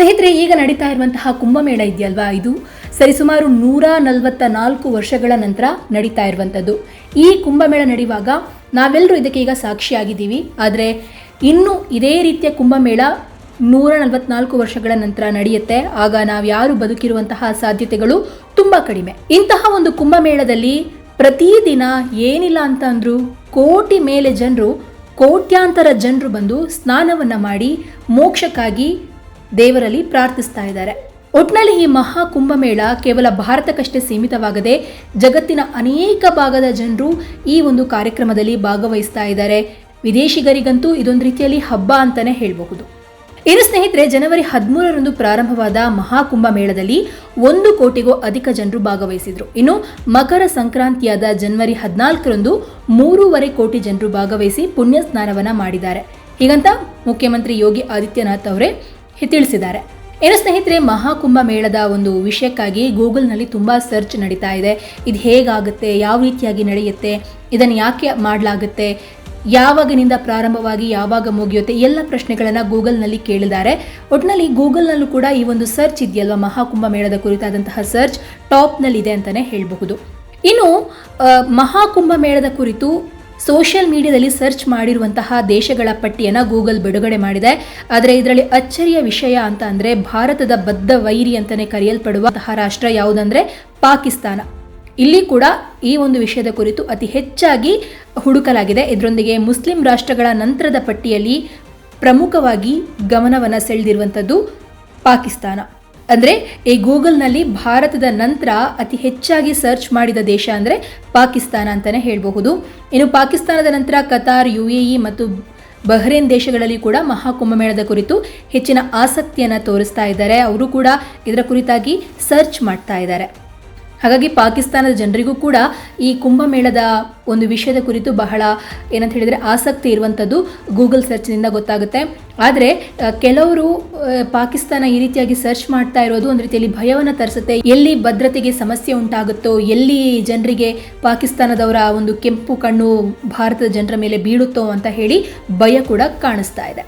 ಸ್ನೇಹಿತರೆ, ಈಗ ನಡೀತಾ ಇರುವಂತಹ ಕುಂಭಮೇಳ ಇದೆಯಲ್ವಾ ಇದು? ಸರಿಸುಮಾರು ನೂರ ನಲವತ್ತ ನಾಲ್ಕು ವರ್ಷಗಳ ನಂತರ ನಡೀತಾ ಇರುವಂಥದ್ದು. ಈ ಕುಂಭಮೇಳ ನಡೆಯುವಾಗ ನಾವೆಲ್ಲರೂ ಇದಕ್ಕೆ ಈಗ ಸಾಕ್ಷಿಯಾಗಿದ್ದೀವಿ. ಆದರೆ ಇನ್ನು ಇದೇ ರೀತಿಯ ಕುಂಭಮೇಳ ನೂರ ನಲವತ್ನಾಲ್ಕು ವರ್ಷಗಳ ನಂತರ ನಡೆಯುತ್ತೆ. ಆಗ ನಾವು ಯಾರು ಬದುಕಿರುವಂತಹ ಸಾಧ್ಯತೆಗಳು ತುಂಬ ಕಡಿಮೆ. ಇಂತಹ ಒಂದು ಕುಂಭಮೇಳದಲ್ಲಿ ಪ್ರತಿದಿನ ಏನಿಲ್ಲ ಅಂತ ಅಂದ್ರು ಕೋಟಿ ಮೇಲೆ ಜನರು, ಕೋಟ್ಯಾಂತರ ಜನರು ಬಂದು ಸ್ನಾನವನ್ನ ಮಾಡಿ ಮೋಕ್ಷಕ್ಕಾಗಿ ದೇವರಲ್ಲಿ ಪ್ರಾರ್ಥಿಸ್ತಾ ಇದ್ದಾರೆ. ಒಟ್ನಲ್ಲಿ ಈ ಮಹಾ ಕುಂಭಮೇಳ ಕೇವಲ ಭಾರತಕ್ಕಷ್ಟೇ ಸೀಮಿತವಾಗದೆ ಜಗತ್ತಿನ ಅನೇಕ ಭಾಗದ ಜನರು ಈ ಒಂದು ಕಾರ್ಯಕ್ರಮದಲ್ಲಿ ಭಾಗವಹಿಸ್ತಾ ಇದ್ದಾರೆ. ವಿದೇಶಿಗರಿಗಂತೂ ಇದೊಂದು ರೀತಿಯಲ್ಲಿ ಹಬ್ಬ ಅಂತಾನೆ ಹೇಳಬಹುದು. ಇನ್ನು ಸ್ನೇಹಿತರೆ, ಜನವರಿ ಹದಿಮೂರರಂದು ಪ್ರಾರಂಭವಾದ ಮಹಾಕುಂಭ ಮೇಳದಲ್ಲಿ ಒಂದು ಕೋಟಿಗೂ ಅಧಿಕ ಜನರು ಭಾಗವಹಿಸಿದ್ರು. ಇನ್ನು ಮಕರ ಸಂಕ್ರಾಂತಿಯಾದ ಜನವರಿ ಹದಿನಾಲ್ಕರಂದು ಮೂರುವರೆ ಕೋಟಿ ಜನರು ಭಾಗವಹಿಸಿ ಪುಣ್ಯ ಸ್ನಾನವನ್ನ ಮಾಡಿದ್ದಾರೆ. ಹೀಗಂತ ಮುಖ್ಯಮಂತ್ರಿ ಯೋಗಿ ಆದಿತ್ಯನಾಥ್ ಅವರೇ ತಿಳಿಸಿದ್ದಾರೆ. ಏನು ಸ್ನೇಹಿತರೆ, ಮಹಾಕುಂಭ ಮೇಳದ ಒಂದು ವಿಷಯಕ್ಕಾಗಿ ಗೂಗಲ್ನಲ್ಲಿ ತುಂಬ ಸರ್ಚ್ ನಡೀತಾ ಇದೆ. ಇದು ಹೇಗಾಗುತ್ತೆ, ಯಾವ ರೀತಿಯಾಗಿ ನಡೆಯುತ್ತೆ, ಇದನ್ನು ಯಾಕೆ ಮಾಡಲಾಗುತ್ತೆ, ಯಾವಾಗಿನಿಂದ ಪ್ರಾರಂಭವಾಗಿ ಯಾವಾಗ ಮುಗಿಯುತ್ತೆ, ಎಲ್ಲ ಪ್ರಶ್ನೆಗಳನ್ನು ಗೂಗಲ್ನಲ್ಲಿ ಕೇಳಿದ್ದಾರೆ. ಒಟ್ಟಿನಲ್ಲಿ ಗೂಗಲ್ನಲ್ಲೂ ಕೂಡ ಈ ಒಂದು ಸರ್ಚ್ ಇದೆಯಲ್ವ, ಮಹಾಕುಂಭ ಮೇಳದ ಕುರಿತಾದಂತಹ ಸರ್ಚ್ ಟಾಪ್ನಲ್ಲಿದೆ ಅಂತಲೇ ಹೇಳಬಹುದು. ಇನ್ನು ಮಹಾಕುಂಭ ಮೇಳದ ಕುರಿತು ಸೋಷಿಯಲ್ ಮೀಡಿಯಾದಲ್ಲಿ ಸರ್ಚ್ ಮಾಡಿರುವಂತಹ ದೇಶಗಳ ಪಟ್ಟಿಯನ್ನು ಗೂಗಲ್ ಬಿಡುಗಡೆ ಮಾಡಿದೆ. ಆದರೆ ಇದರಲ್ಲಿ ಅಚ್ಚರಿಯ ವಿಷಯ ಅಂತ ಅಂದರೆ ಭಾರತದ ಬದ್ಧ ವೈರಿ ಅಂತಲೇ ಕರೆಯಲ್ಪಡುವಂತಹ ರಾಷ್ಟ್ರ ಯಾವುದಂದರೆ ಪಾಕಿಸ್ತಾನ. ಇಲ್ಲಿ ಕೂಡ ಈ ಒಂದು ವಿಷಯದ ಕುರಿತು ಅತಿ ಹೆಚ್ಚಾಗಿ ಹುಡುಕಲಾಗಿದೆ. ಇದರೊಂದಿಗೆ ಮುಸ್ಲಿಂ ರಾಷ್ಟ್ರಗಳ ನಂತರದ ಪಟ್ಟಿಯಲ್ಲಿ ಪ್ರಮುಖವಾಗಿ ಗಮನವನ್ನು ಸೆಳೆದಿರುವಂಥದ್ದು ಪಾಕಿಸ್ತಾನ. ಅಂದರೆ ಈ ಗೂಗಲ್ನಲ್ಲಿ ಭಾರತದ ನಂತರ ಅತಿ ಹೆಚ್ಚಾಗಿ ಸರ್ಚ್ ಮಾಡಿದ ದೇಶ ಅಂದರೆ ಪಾಕಿಸ್ತಾನ ಅಂತಲೇ ಹೇಳಬಹುದು. ಇನ್ನು ಪಾಕಿಸ್ತಾನದ ನಂತರ ಕತಾರ್ ಯು ಎ ಇ ಮತ್ತು ಬಹ್ರೇನ್ ದೇಶಗಳಲ್ಲಿ ಕೂಡ ಮಹಾಕುಂಭಮೇಳದ ಕುರಿತು ಹೆಚ್ಚಿನ ಆಸಕ್ತಿಯನ್ನು ತೋರಿಸ್ತಾ ಇದ್ದಾರೆ. ಅವರು ಕೂಡ ಇದರ ಕುರಿತಾಗಿ ಸರ್ಚ್ ಮಾಡ್ತಾ ಇದ್ದಾರೆ. ಹಾಗಾಗಿ ಪಾಕಿಸ್ತಾನದ ಜನರಿಗೂ ಕೂಡ ಈ ಕುಂಭಮೇಳದ ಒಂದು ವಿಷಯದ ಕುರಿತು ಬಹಳ ಏನಂತ ಹೇಳಿದರೆ ಆಸಕ್ತಿ ಇರುವಂಥದ್ದು ಗೂಗಲ್ ಸರ್ಚ್ನಿಂದ ಗೊತ್ತಾಗುತ್ತೆ. ಆದರೆ ಕೆಲವರು ಪಾಕಿಸ್ತಾನ ಈ ರೀತಿಯಾಗಿ ಸರ್ಚ್ ಮಾಡ್ತಾ ಇರೋದು ಒಂದು ರೀತಿಯಲ್ಲಿ ಭಯವನ್ನು ತರಿಸುತ್ತೆ. ಎಲ್ಲಿ ಭದ್ರತೆಗೆ ಸಮಸ್ಯೆ ಉಂಟಾಗುತ್ತೋ, ಎಲ್ಲಿ ಜನರಿಗೆ ಪಾಕಿಸ್ತಾನದವರ ಒಂದು ಕೆಂಪು ಕಣ್ಣು ಭಾರತದ ಜನರ ಮೇಲೆ ಬೀಳುತ್ತೋ ಅಂತ ಹೇಳಿ ಭಯ ಕೂಡ ಕಾಣಿಸ್ತಾ ಇದೆ.